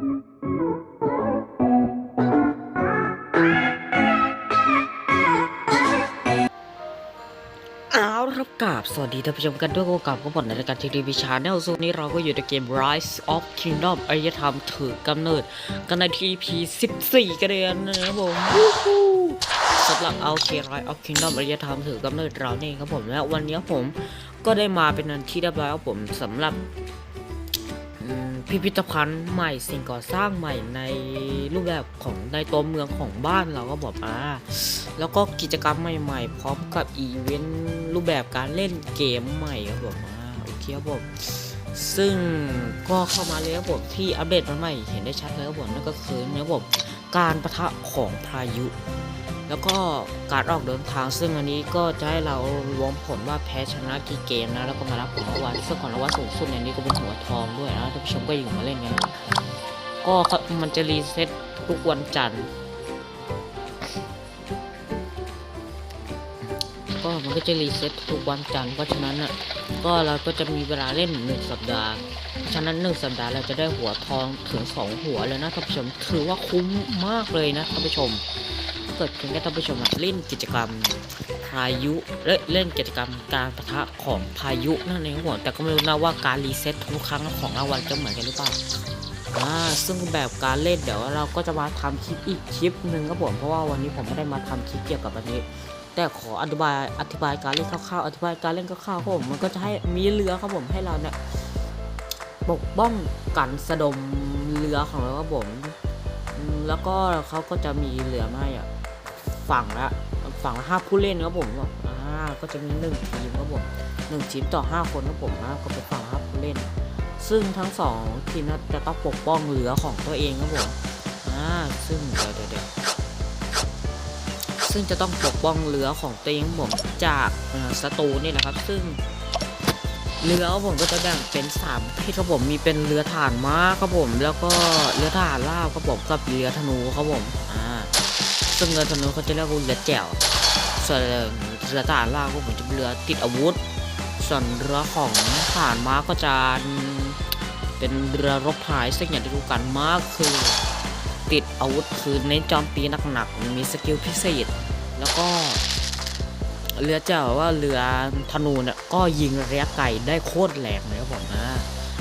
เอาละครับกราบสวัสดีท่านผู้ชมกันด้วยกับก็บอดในรายการทีวีชาแนลโซนนี้เราก็อยู่ในเกม Rise of Kingdom อารยธรรมถือกำเนิด กันในทีพี14 กันเดือนนะครับผมสำหรับเอาเค Rise of Kingdom อารยธรรมถือกำเนิดเราเนี่ยครับผมและวันนี้ผมก็ได้มาเป็นอันที่เรียบร้อยครับผมสำหรับ พิพิธภัณฑ์ใหม่สิ่งก่อสร้างใหม่ในรูปแบบของในตัวเมืองของบ้านเราก็บอกอ่าแล้วก็กิจกรรมใหม่ๆ พร้อมกับอีเวนต์รูปแบบการเล่นเกมใหม่ครับผมอ่าโอเคครับผมซึ่งก็เข้ามาเลยครับผมที่อัปเดตมาใหม่เห็นได้ชัดเลยครับผมนั่นก็คือนะครับผมการประทะของพายุ แล้วก็การออกเดินทางซึ่งอันนี้ก็จะให้เรารวมผลว่าแพ้ชนะกี่เกมนะแล้วก็มารับของรางวัลซึ่งของรางวัลสูงสุดในนี้ก็เป็นหัวทองด้วยนะท่านผู้ชมก็อยู่มาเล่นกันก็มันจะรีเซ็ตทุกวันจันทร์ก็มันก็จะรีเซ็ตทุกวันจันทร์เพราะฉะนั้นอะก็เราก็จะมีเวลาเล่นหนึ่งสัปดาห์ฉะนั้นหนึ่งสัปดาห์เราจะได้หัวทองถึงสองหัวเลยนะท่านผู้ชมถือว่าคุ้มมากเลยนะท่านผู้ชม เกิดเพียงแค่ท่านผู้ชมเล่นกิจกรรมพายุเล่นเล่นกิจกรรมการปะทะของพายุนั่นเองครับผมแต่ก็ไม่รู้นะว่าการรีเซ็ตทุกครั้งของรางวัลจะเหมือนกันหรือเปล่าอ่าซึ่งแบบการเล่นเดี๋ยวเราก็จะมาทำคลิปอีกคลิปหนึ่งครับผมเพราะว่าวันนี้ผมไม่ได้มาทำคลิปเกี่ยวกับอันนี้ แต่ขออธิบายอธิบายการเล่นคร่าวๆอธิบายการเล่นคร่าวๆครับผมมันก็จะให้มีเรือครับผมให้เราเนี่ยปกป้องกันสะดมเรือของเราครับผมอืมแล้วก็เขาก็จะมีเรือมาให้อะ ฝั่งละฝั่งละห้าผู้เล่นครับผมอ่าก็จะมีหนึ่งทีมครับผมหนึ่งทีมต่อห้าคนครับผมนะก็เป็นฝั่งละห้าผู้เล่น ซึ่งทั้งสองทีมจะต้องปกป้องเรือของตัวเองครับผมอ่าซึ่งเดี๋ยวเดี๋ยวซึ่งจะต้องปกป้องเรือของตัวเองผมจากศัตรูนี่นะครับ ซึ่งเรือผมก็จะแบ่งเป็นสามประเภทครับผมมีเป็นเรือถ่านม้าครับผม แล้วก็เรือถ่านลาบครับผมกับเรือธนูครับผมอ่า ซึ่งเรือธนูเขาจะเรียกว่าเรือแจ๋วส่วนเรือถ่านลาก็ผมจะเป็นเรือติดอาวุธ ส่วนเรือของถ่านม้าก็จะเป็นเรือรบพายซึ่งอย่างที่รู้กันม้าคือ ติดอาวุธคือเน้นจอมตีหนักๆมีสกิลพิเศษ แล้วก็เรือเจ้าว่าเรือธนูเนี่ยก็ยิงระยะไกลได้โคตรแรงเลยครับผมนะ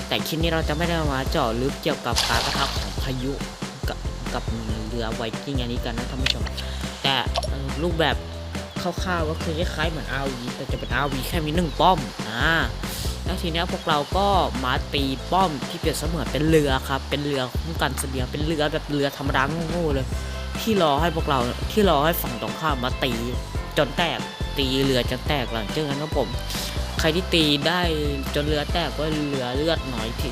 แต่คลิปนี้เราจะไม่ได้มาเจาะลึกเกี่ยวกับการประทับของพายุกับกับ รือไวกิ้งอันนี้กันนะท่านผู้ชม แต่รูปแบบคร่าวๆก็คือคล้ายๆเหมือน RV แต่จะเป็น RV แค่มีหนึ่งป้อมอ่าแล้วทีนี้พวกเราก็มาตีป้อมที่เปรียบเสมือนเป็นเรือครับ เป็นเรือคุ้มกันเสบียงเป็นเรือแบบเรือธรรมดาโง่ๆเลย ที่รอให้พวกเราที่รอให้ฝั่งตรงข้ามมาตีจนแตกตีเรือจนแตกหลังจากนั้นครับผม ใครที่ตีได้จนเรือแตกก็เหลือเลือดน้อยที่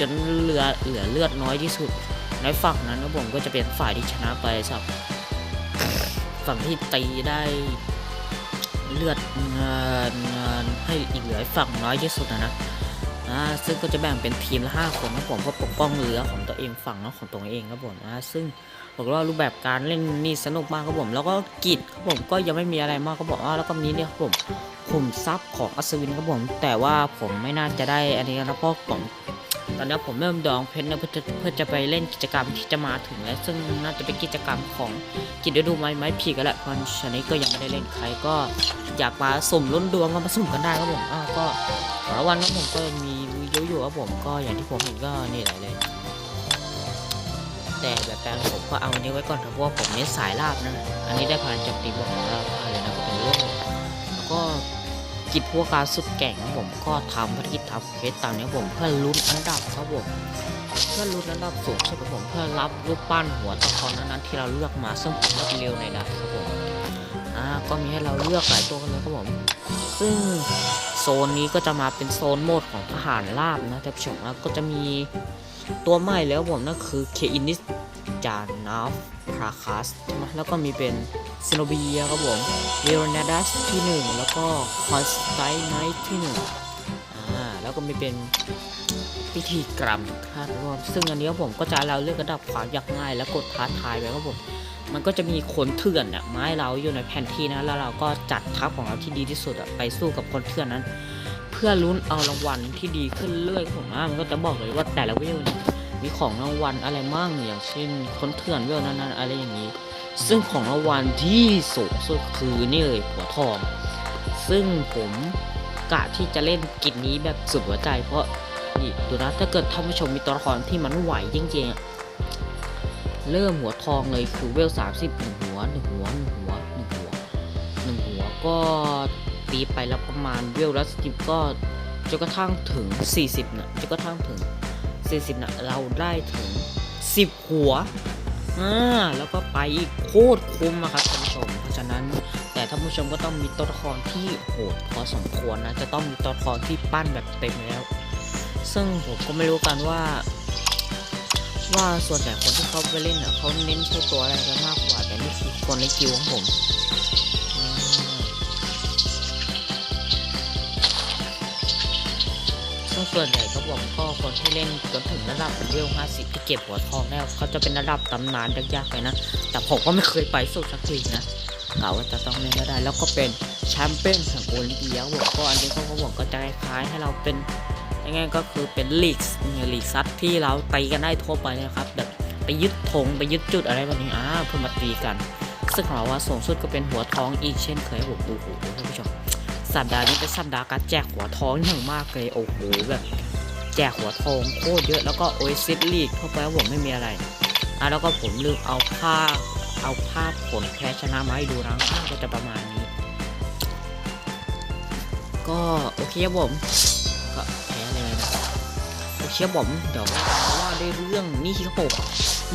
จนเรือเหลือเลือดน้อยที่สุด ในฝั่งนั้นครับผมก็จะเป็นฝ่ายที่ชนะไปครับฝั่งที่ตีได้เลือดเงินเงินให้อีกเหลือฝั่งน้อยที่สุดนะนะซึ่งก็จะแบ่งเป็นทีมละห้าคนครับผมเพื่อปกป้องเรือของตัวเองฝั่งของตัวเองครับผมนะซึ่งบอกว่ารูปแบบการเล่นนี่สนุกมากครับผม แล้วก็กิจครับผมก็ยังไม่มีอะไรมากครับผมอ่าแล้วก็นี้เนี่ยครับผมขุมทรัพย์ของอัศวินครับผม แต่ว่าผมไม่น่าจะได้อันนี้นะเพราะผม ตอนนี้ผมเริ่มดองเพชรนะเพื่อจะเพื่อจะไปเล่นกิจกรรมที่จะมาถึงแล้ว ซึ่งน่าจะเป็นกิจกรรมของกิจฤดูไม้ไม้ผีกันแหละเพราะฉะนั้ก็ยังไม่ได้เล่นใครก็อยากมาสุ่มลุ้นดวงก็มาสุ่มกันได้ครับผมอ่าก็แต่ละวันครับผมก็มีเยอะอยู่ครับผมก็อย่างที่ผมเห็นก็นี่แหละเลยแต่แบบแปลงผมก็เอาอันนี้ไว้ก่อนครับเพราะว่าผมเน้นสายลาบนะอันนี้ได้ผ่านจับตีบอกลาบเลยนะก็เป็นเรื่อง กิจพวกการสุดแก่งผมก็ทำภารกิจทำเคสตามนี้ผมเพื่อลุ้นอันดับครับผมเพื่อลุ้นอันดับสูงใช่ไหมผมเพื่อรับรูปปั้นหัวตะคอนนั้นที่เราเลือกมาซึ่งผมเลือกเร็วในดับครับผมอ่าก็มีให้เราเลือกหลายตัวกันเลยครับผมซึ่งโซนนี้ก็จะมาเป็นโซนโหมดของทหารราบนะท่านผู้ชมแล้วก็จะมีตัวใหม่แล้วผมนั่นคือเคอินิส จานนาฟพราคัสนะแล้วก็มีเป็นซิโนเบียครับผมเวโรนาดัสที่ 1 แล้วก็คอนสไตไนท์ที่1อ่าแล้วก็มีเป็นพิธีกรรมคาดรวม ซึ่งอันนี้ครับผมก็จะเราเลือกระดับความยากง่าย และกดท้าทายไปครับผมมันก็จะมีคนเถื่อนเนี่ยไมาให้เราอยู่ในแผนที่นะแล้วเราก็จัดทัพของเราที่ดีที่สุดอะไปสู้กับคนเถื่อนนั้น เพื่อลุ้นเอารางวัลที่ดีขึ้นเรื่อยผมอะมันก็จะบอกเลยว่าแต่ละเวเนี่ย มีของรางวัลอะไรมั่งอย่างเช่นคนเถื่อนเวลนั้นๆอะไรอย่างนี้ ซึ่งของรางวัลที่สูงสุดคือนี่เลยหัวทอง ซึ่งผมกะที่จะเล่นกิจนี้แบบสุดหัวใจ เพราะนี่ดูนะถ้าเกิดท่านผู้ชมมีตัวละครที่มันไหวจริงๆเริ่มหัวทองเลยคือเวลสามสิบหนึ่งหัวหนึ่งหัวหนึ่งหัวหนึ่งหัวหนึ่งหัวก็ตีไปแล้วประมาณเวลละสิบก็จนกระทั่งถึง 40นะจนกระทั่งถึง 40นะเราได้ถึง 10 หัวอ่าแล้วก็ไปอีกโคตรคุ้มอะครับท่านผู้ชม เพราะฉะนั้นแต่ท่านผู้ชมก็ต้องมีตัวละครที่โหดพอสมควรนะ จะต้องมีตัวละครที่ปั้นแบบเต็มแล้ว ซึ่งผมก็ไม่รู้กันว่า ว่าส่วนใหญ่คนที่เขาไปเล่นอะเขาเน้นใช้ตัวอะไรกันมากกว่าแต่นี่คือคนในกิวของผม ส่วนใหญ่ก็บอกก็คนที่เล่นจนถึงระดับเลเวล50ที่เก็บหัวทองแล้วเขาจะเป็นระดับตำนานยากๆเลยนะ แต่ผมก็ไม่เคยไปสุดสักทีนะกล่าวว่าจะต้องเล่นก็ได้ แล้วก็เป็นแชมเปี้ยนแห่งโอลิมเปียผมก็อันนี้เขาก็บอกก็จะคล้ายๆให้เราเป็นยังไงก็คือเป็นลีกเนี่ยลีกซัดที่เราตีกันได้ทั่วไปนะครับแบบไปยึดธงไปยึดจุดอะไรแบบนี้อ่าเพื่อมาตีกันซึ่งเราว่าสูงสุดก็เป็นหัวทองอีกเช่นเคยผมโอ้โหท่านผู้ชม สัปดาห์นี้เป็นสัปดาห์การแจกหัวทองอย่างมากเลยโอ้โหแบบแจกหัวทองโคตรเยอะแล้วก็โอซิสลีกเข้าไปว่ผมไม่มีอะไรอะแล้วก็ผมลืมเอาภาพเอาภาพผลแพ้ชนะมาให้ดูนะอะก็จะประมาณนี้ ก็โอเคครับผมก็แพ้เลยนะโอเคครับผมเดี๋ยวว่าด้วยเรื่องนี่ครับผม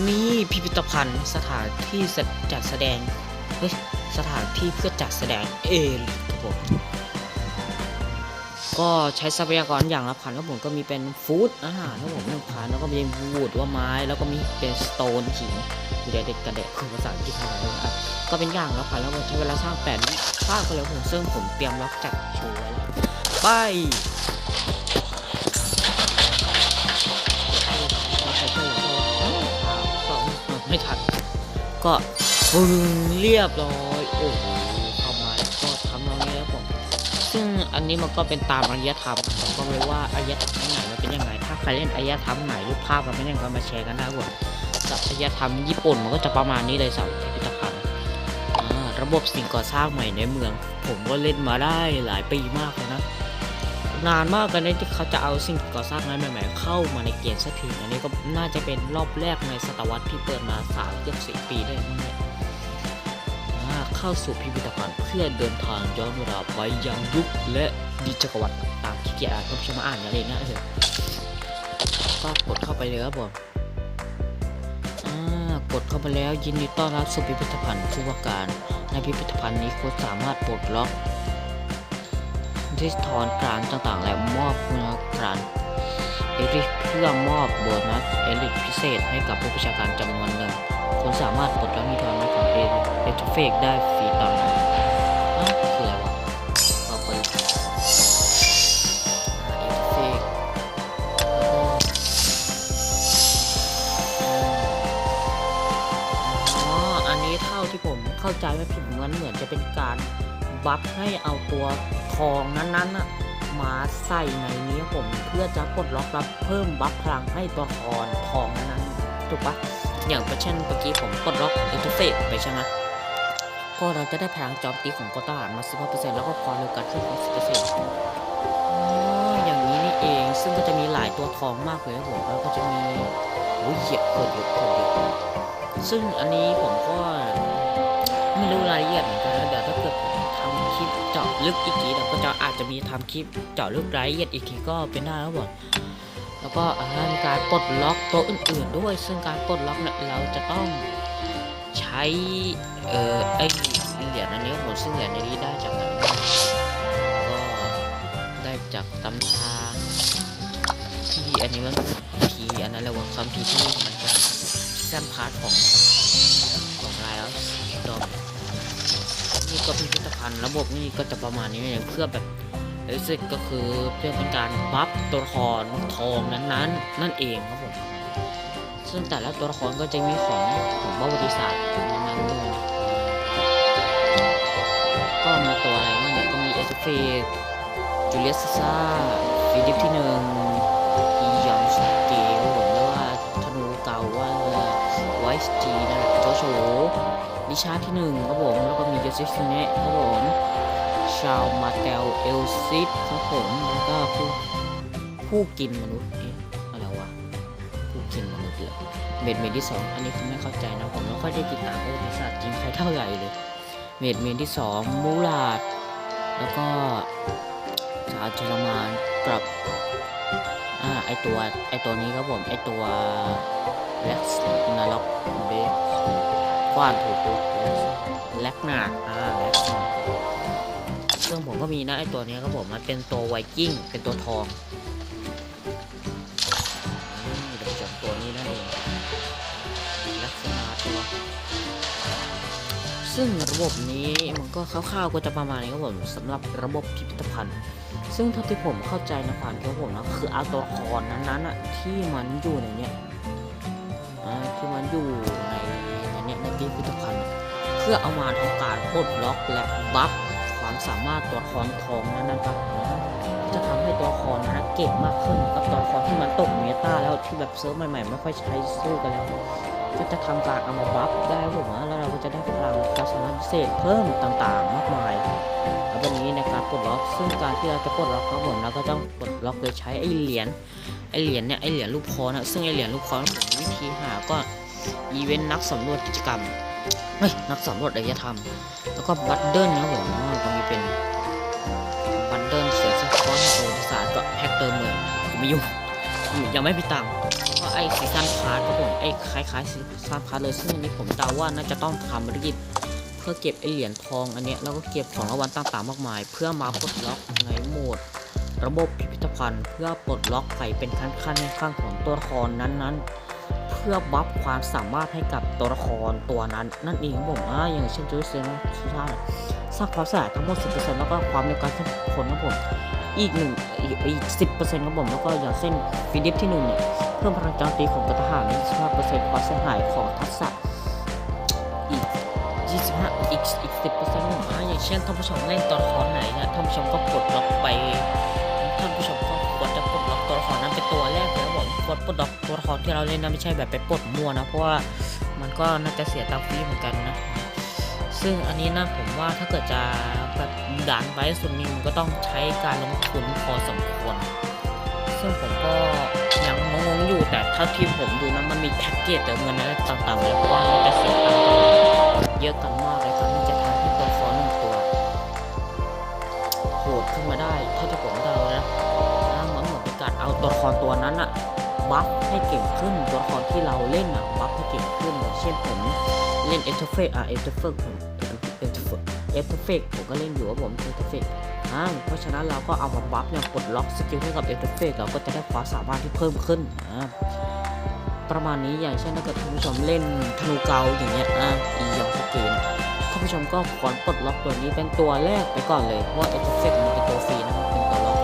นี่พิพิธภัณฑ์สถานที่จัดแสดงเฮ้ยสถานที่เพื่อจัดแสดงเอลิกครับผม ก็ใช้ทรัพยากรอย่างละพันครับผมก็มีเป็นฟู้ดอาหารครับผมหนึ่งพันแล้วก็มีวูดว่าไม้ แล้วก็มีเป็นสโตนหินเด็กกระเด็กคือภาษาอังกฤษอะไรเลยอะก็เป็นอย่างละพันแล้วผมใช้เวลาสร้างแปดวิสร้างก็เลยผมซึ่งผมเตรียมล็อกจัดโชว์ไว้แล้วไปสองไม่ทันก็ฟึงเรียบร้อย อันนี้มันก็เป็นตามอารยธรรมผมก็ไม่รู้ว่าอารยธรรมไหนมันเป็นยังไง ถ้าใครเล่นอารยธรรมไหนรูปภาพมันเป็นยังไงก็มาแชร์กันได้ว่ากับอารยธรรมญี่ปุ่นมันก็จะประมาณนี้เลยสาวพิพิธภัณฑ์ระบบสิ่งก่อสร้างใหม่ในเมือง ผมก็เล่นมาได้หลายปีมากเลยนะนานมากกันเลยที่เขาจะเอาสิ่งก่อสร้างนั้นใหม่ๆเข้ามาในเกมสักทีอันนี้ก็น่าจะเป็นรอบแรกในศตวรรษที่เปิดมาสามเกือบสี่ปีได้มั้ง เข้าสู่พิพิธภัณฑ์เพื่อเดินทางย้อนเวลาไปยังยุคและดิจักรวรรดิตางๆขี้เกียจอ่านก็จะมาอ่านกันเองนะเออก็กดเข้าไปเลยครับผมอ่ากดเข้าไปแล้วยินดีต้อนรับสู่พิพิธภัณฑ์ชื่อว่าการในพิพิธภัณฑ์นี้คุณสามารถปลดล็อกที่ถอนกลางต่างๆ และมอบเงินกลางเอริกเพื่อมอบโบนัสเอริกพิเศษให้กับผู้ประชาการจำนวนหนึ่งคุณสามารถปลดล็อกนิทาน องเอเอทเฟกได้ฟรีตอนนั้นอ้าคืออะไรวะต่อไปเอเฟกอ๋อ อันนี้เท่าที่ผมเข้าใจไม่ผิดมือนเหมือนจะเป็นการบัฟให้เอาตัวทองนั้นๆน่ะมาใส่ในนี้ผมเพื่อจะปลดล็อกรับเพิ่มบัฟพลังให้ตัวคอนทองนั้นๆถูกปะอย่างเช่นเมื่อกี้ผมกดล็อกอินเอร์เฟซไปใช่ไหม ก็เราจะได้พลังโจอมตีของกอตาร์มา 15%แล้วก็ความเร็วการเคลื่อนของ10%ออย่างนี้นี่เอง ซึ่งก็จะมีหลายตัวทองมากเลยครับผมแล้วก็จะมีโอ้ยเหยียบกดเยอะกดเยอะซึ่งอันนี้ผมก็ไม่รู้รายละเอียดเหมือนกันนะเดี๋ยวถ้าเกิดผมทำคลิปเจาะลึกอีกทีเดี๋ยวก็จะอาจจะมีทำคลิปเจาะลึกรายละเอียดอีกทีก็เป็นได้ครับผมแล้วก็มีการปลดล็อกตัวอื่น ๆ ด้วย ซึ่งการปลดล็อกเนี่ยเราจะต้อง ใช้เอ่อไอเหรียญอันนี้ผมซึ่งเหรียญนนี้ได้จากไหนก็ได้จากตำราที่อันนี้มันพีอันนั้นแหละว่าคำพีที่มันจะแซมพาร์ทของของไลออสดอมนี่ก็พิพิธภัณฑ์ระบบนี่ก็จะประมาณนี้เองเพื่อแบบรู้สึกก็คือเพื่อเป็นการบัฟตัวละครทองนั้นๆ นั่นเองครับผม ซึ่งแต่ละตัวละครก็จะมีของของประวัติศาสตร์นั้นๆด้วยนะก็มีตัวอะไรบ้างเนี่ยก็มีเอสเฟกจูเลียสซ่าฟิลิปที่หนึ่งอียอนสเกลผมแล้วว่าทส์จีนั่นแหละโจโฉดิชาที่หนึ่งครับผมแล้วก็มีโยเซฟเนะครับผมชาวมาเตลเอลซิสครับผมแล้วก็ผู้ผู้กินมนุษย์ เหรอเมดเมดที่สองอันนี้ผมไม่เข้าใจนะผมไม่ค่อยได้ติดตามประวัติศาสตร์จีนใครเท่าไหร่เลย เมดเมดที่สองมูลาด แล้วก็ชาวเยอรมันกับอ่าไอตัวไอตัวนี้ครับผมไอตัวแล็กนาล็อกเบสกว้านถูกปุ๊บแล็กนาอ่าแล็กนาซึ่งผมก็มีนะไอตัวนี้ครับผมมันเป็นตัวไวกิ้งเป็นตัวทองนี่เดี๋ยวจบตัวนี้นั่นเองลักษณะตัว ซึ่งระบบนี้มันก็คร่าวๆก็จะประมาณนี้ครับผมสำหรับระบบพิพิธภัณฑ์ ซึ่งเท่าที่ผมเข้าใจในความคิดของผมนะคือเอาตัวละครนั้นๆอะที่มันอยู่ในเนี้ยอ่าที่มันอยู่ในในเนี้ยในพิพิธภัณฑ์ เพื่อเอามาทำการปลดล็อกและบัฟความสามารถตัวละครทองนั้นนะครับจะทำให้ตัวละครนั้นนะเก่งมากขึ้นกับตัวละครที่มันตกเมตาแล้วที่แบบเซิร์ฟใหม่ๆไม่ค่อยใช้สู้กันแล้ว ก็จะทำการเอามาบัฟได้ผมนะแล้วเราก็จะได้พลังความสามารถพิเศษเพิ่มต่างๆ มากมายแล้ววันนี้ในการปลดล็อก ซึ่งการที่เราจะปลดล็อกครับผมเราก็ต้องปลดล็อกโดยใช้ไอ้เหรียญไอ้เหรียญเนี่ยไอ้เหรียญรูปคอนะซึ่งไอ้เหรียญรูปคอผมวิธีหาก็อีเวนต์นักสำรวจกิจกรรมเฮ้ยนักสำรวจอารยธรรม แล้วก็บัตเดิลนะครับผมตรงนี้เป็นบัตเดิลเสือสะท้อนโซนศาสตร์ก็แฮกเตอร์เมืองผมไม่ยุ่งยังไม่พิตังค์ ไอ้ซีซันพาร์ทครับผมไอ้คล้ายๆซีซันพาร์ทเลยซึ่งอันนี้ผมเดาว่าน่าจะต้องทำรกิจเพื่อเก็บไอเหรียญทองอันเนี้ยแล้วก็เก็บของรางวัลต่างๆมากมาย เพื่อมาปลดล็อกในโหมด ระบบพิพิธภัณฑ์ เพื่อปลดล็อกไฟเป็นขั้นๆในขั้นของตัวละครนั้นๆเพื่อบัฟความสามารถให้กับตัวละครตัวนั้นนั่นเองครับผมอ่าอย่างเช่นจูเซนซูซ่าสร้างความสะอาดทั้งหมด 10%แล้วก็ความเร็วการเคลื่อนคนครับผม อีกหนึ่งอีกสิบเปอีก10%ครับผมแล้วก็อย่างเช่นฟิลิปที่หนึ่งเนี่ยเพิ่มพลังโจมตีของกระทหาร25%ความเสียหายของทักษะอีก25อีกอีกสิบเปอร์เซ็นต์ของอ่าอย่างเช่นท่านผู้ชมเล่นตัวละครไหนเนี่ยท่านผู้ชมก็ปลดล็อกไปท่านผู้ชมก็ควรจะปลดล็อกตัวละครนั้นเป็นตัวแรกเลยนะผมควรปลดล็อกตัวละครที่เราเล่นนะไม่ใช่แบบไปปลดมั่วนะเพราะว่ามันก็น่าจะเสียตังค์ฟรีเหมือนกันนะ ซึ่งอันนี้นะผมว่าถ้าเกิดจะแบบดันไปให้สุดนี่มันก็ต้องใช้การลงทุนพอสมควร ซึ่งผมก็ยังงงๆอยู่แต่ถ้าที่ผมดูนะมันมีแพ็กเกจเติมเงินอะไรต่างๆแล้วก็มันจะเสียตังค์เยอะกันมากเลยครับมันจะทำให้ตัวละครหนึ่งตัวโหดขึ้นมาได้เท่าที่ผมเดานะอ่าเหมือนเหมือนเป็นการเอาตัวละครตัวนั้นอะบัฟให้เก่งขึ้นตัวละครที่เราเล่นอะบัฟให้เก่งขึ้นอย่างเช่นผมเล่นเอทเฟกอะเอทเฟกผมเอท เอทเฟกผมก็เล่นอยู่ว่าผมเอทเฟกอ่าเพราะฉะนั้นเราก็เอามาบัฟเนี่ยปลดล็อกสกิลให้กับเอฟเฟกเราก็จะได้ความสามารถที่เพิ่มขึ้นอ่าประมาณนี้อย่างเช่นถ้าเกิดท่านผู้ชมเล่นธนูเกาอย่างเงี้ยอ่าอียองสเกนท่านผู้ชมก็ควรปลดล็อกตัวนี้เป็นตัวแรกไปก่อนเลยเพราะว่าเอฟเฟกมันเป็นตัวฟรีนะครับเป็นตัวล็อก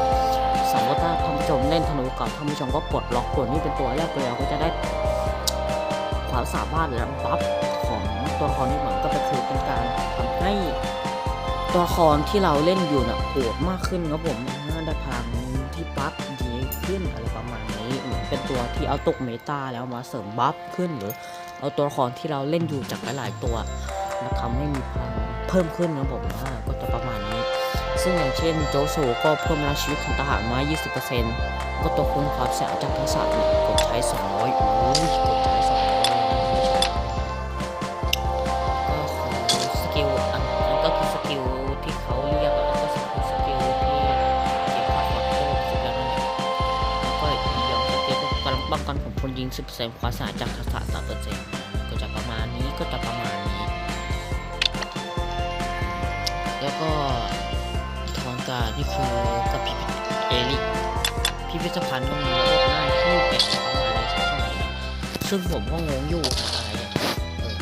สมมติถ้าท่านผู้ชมเล่นธนูเก่าท่านผู้ชมก็ปลดล็อกตัวนี้เป็นตัวแรกเลยเราก็จะได้ความสามารถและบัฟของตัวละครนี้เหมือนก็เป็นคือเป็นการทำให้ ตัวละครที่เราเล่นอยู่น่ะโหดมากขึ้นครับผมน่าได้พลังที่บัฟดีขึ้นอะไรประมาณนี้เหมือนเป็นตัวที่เอาตกเมตาแล้วมาเสริมบัฟขึ้นหรือเอาตัวละครที่เราเล่นอยู่จากหลายๆตัวมาทำให้มีพลังเพิ่มขึ้นครับผมอ่าก็จะประมาณนี้ ซึ่งอย่างเช่นโจโซก็เพิ่มพลังชีวิตของทหารมา 20%ก็ตัวคุณความเสียจากทักษะเนี่ยกดใช้ 200โอ้ยกดใช้ ยิง10%ความสียหาจากทักษะ3%ก็จะประมาณนี้ก็จะประมาณนี้ แล้วก็ทอนการนี่คือกับพิพิธเอลิพิพิธภัณฑ์ก็มีระบบหน้าที่เป็นประมาณนี้สักหน่อยนะซึ่งผมก็งงอยู่อะไรเนี่ยเออ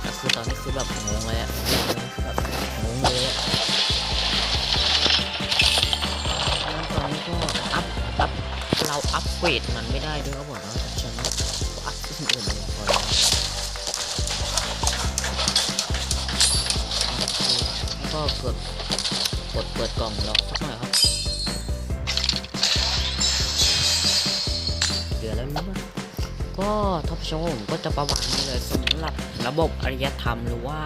แต่คือตอนนี้คือแบบงงเลยอะแบบงงเลยอะ ได้ด้วยครับผมนะฉะนั้นก็อัพขึ้นอื่นเลยพอแล้วก็กดกดเปิดกล่องรอสักหน่อยครับเดือแล้วนี่มั้ก็ท็อปโชว์ผมก็จะประมาณนี้เลยสำหรับระบบอารยธรรมหรือว่า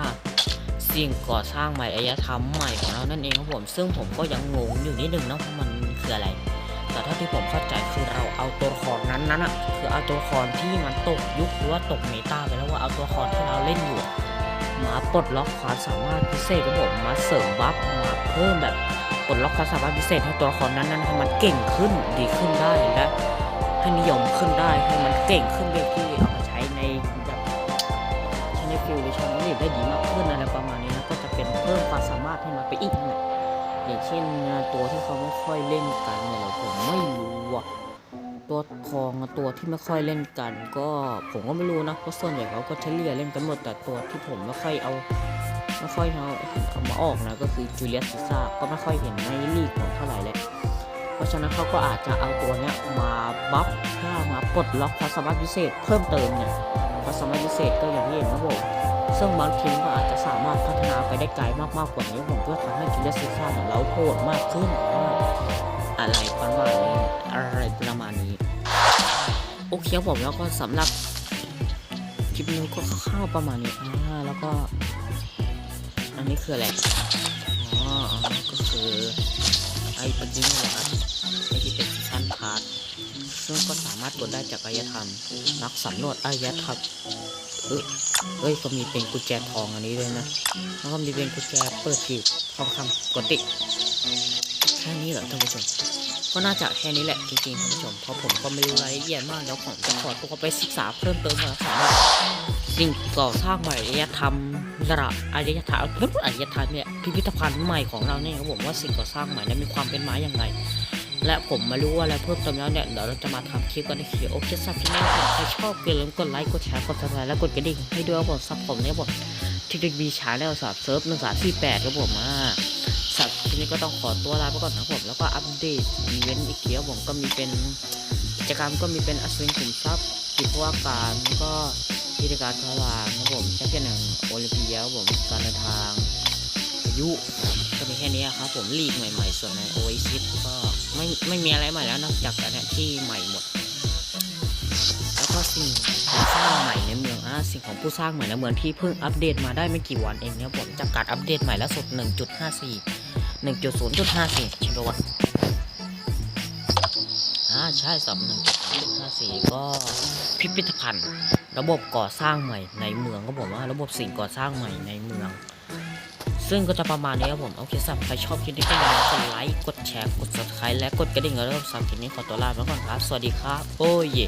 สิ่งก่อสร้างใหม่อารยธรรมใหม่ของเรานั่นเองครับผม ซึ่งผมก็ยังงงอยู่นิดนึงนะว่ามันคืออะไร เท่าที่ผมเข้าใจคือเราเอาตัวละครนั้นนั้นอะคือเอาตัวละครที่มันตกยุคหรือว่าตกเมตาไปแล้วว่าเอาตัวละครที่เราเล่นอยู่มาปลดล็อกความสามารถพิเศษครับผมมาเสริมบัฟมาเพิ่มแบบปลดล็อกความสามารถพิเศษให้ตัวละครนั้นๆให้มันเก่งขึ้นดีขึ้นได้และให้นิยมขึ้นได้ให้มันเก่งขึ้นเรื่อยที่เอามาใช้ในแบบใช้ในฟิลหรือใช้ในลีกได้ดีมากขึ้นอะไรประมาณนี้นะก็จะเป็นเพิ่มความสามารถให้มันไปอีกนั่นแหละ อย่างเช่นตัวที่เขาไม่ค่อยเล่นกันเนี่ยเราผมไม่รู้อะตัวทองตัวที่ไม่ค่อยเล่นกัน ก็ผมก็ไม่รู้นะเพราะส่วนใหญ่เขาก็เฉลี่ยเล่นกันหมดแต่ตัวที่ผมไม่ค่อยเอาไม่ค่อยเอาเห็นเอามาออกนะก็คือจูเลียสซิซ่าก็ไม่ค่อยเห็นในลีกของเท่าไหร่เลยเพราะฉะนั้นเขาก็อาจจะเอาตัวเนี้ยมาบัฟเพื่อมาปลดล็อกความสามารถพิเศษเพิ่มเติมเนี่ยความสามารถพิเศษก็อย่างที่เห็นนะผม ซึ่งบางทีมก็อาจจะสามารถพัฒนาไปได้ไกลมากๆกว่านี้ผมเพื่อทำให้จูเลสซิซ่าของเราโหดมากขึ้นอ่าอะไรประมาณนี้อะไรประมาณนี้โอเคผมแล้วก็สำหรับคลิปนี้ก็คร่าวๆประมาณนี้อ่าแล้วก็ อันนี้คืออะไรอ๋อก็คือไอ้ปัจจุบันแหละครับไอ้ที่เป็นซีซั่นพาร์ทซึ่งก็สามารถกดได้จากอายธรรมนักสำรวจอายธรรมเอ้ย เอ้ยก็มีเป็นกุญแจทองอันนี้ด้วยนะแล้วก็มีเป็นกุญแจเปิดจีบทองคำกดติแค่นี้เหรอท่านผู้ชม ก็น่าจะแค่นี้แหละจริงๆท่านผู้ชมเพราะผมก็ไม่รู้รายละเอียดมากเดี๋ยวผมจะขอตัวไปศึกษาเพิ่มเติมก่อนสำหรับสิ่งก่อสร้างใหม่อารยธรรมระดับอารยธรรมอารยธรรมเนี่ยพิพิธภัณฑ์ใหม่ของเราเนี่ยครับผมว่าสิ่งก่อสร้างใหม่นั้นมีความเป็นมาอย่างไร และผมมารู้ว่าอะไรเพิ่มเติมแล้วเนี่ยเดี๋ยวเราจะมาทำคลิปกันในคลิปโอเคสับที่นี่ผมใครชอบอย่าลืมกดไลค์กดแชร์กดติดตามและกดกระดิ่งให้ด้วยครับผมซับผมเนี่ยผมทีดีบีชาแนลสับเซิร์ฟหนึ่งสามสี่แปดครับผมอ่าสัตว์ทีนี้ก็ต้องขอตัวลาไปก่อนนะครับผมแล้วก็อัปเดตอีเวนต์อีกเดียวผมก็มีเป็นกิจกรรมก็มีเป็นอัศวินขุมทรัพย์กิจวัตรการแล้วก็กิจการทลางครับผมแชมเปี้ยนหนึ่งโอลิมปิยาครับผมการเดินทาง ยุก็มีแค่นี้ครับผมลีกใหม่ๆ ส่วนในโอเอซิสก็ไม่ไม่มีอะไรใหม่แล้วนอกจากสถานที่ใหม่หมด แล้วก็สิ่งขอสร้างใหม่ในเมืองอะสิ่งของผู้สร้างใหม่ในเมืองที่เพิ่งอัปเดตมาได้ไม่กี่วันเองเนี่ยผมจากการอัปเดตใหม่ล่าสุด 1.54 1.0.54ใช่ไหมวะอ่าใช่สำหนึ่งจุดห้าสี่ก็พิพิธภัณฑ์ ระบบก่อสร้างใหม่ในเมืองก็บอกว่าระบบสิ่งก่อสร้างใหม่ในเมือง ซึ่งก็จะประมาณนี้ครับผม โอเคสำหรับใครชอบคลิปนี้ก็อย่าลืมกดไลค์ กดแชร์ กด subscribe และกดกระดิ่งแล้วสำหรับคลิปนี้ขอตัวลาไปก่อนครับ สวัสดีครับ โอ้ย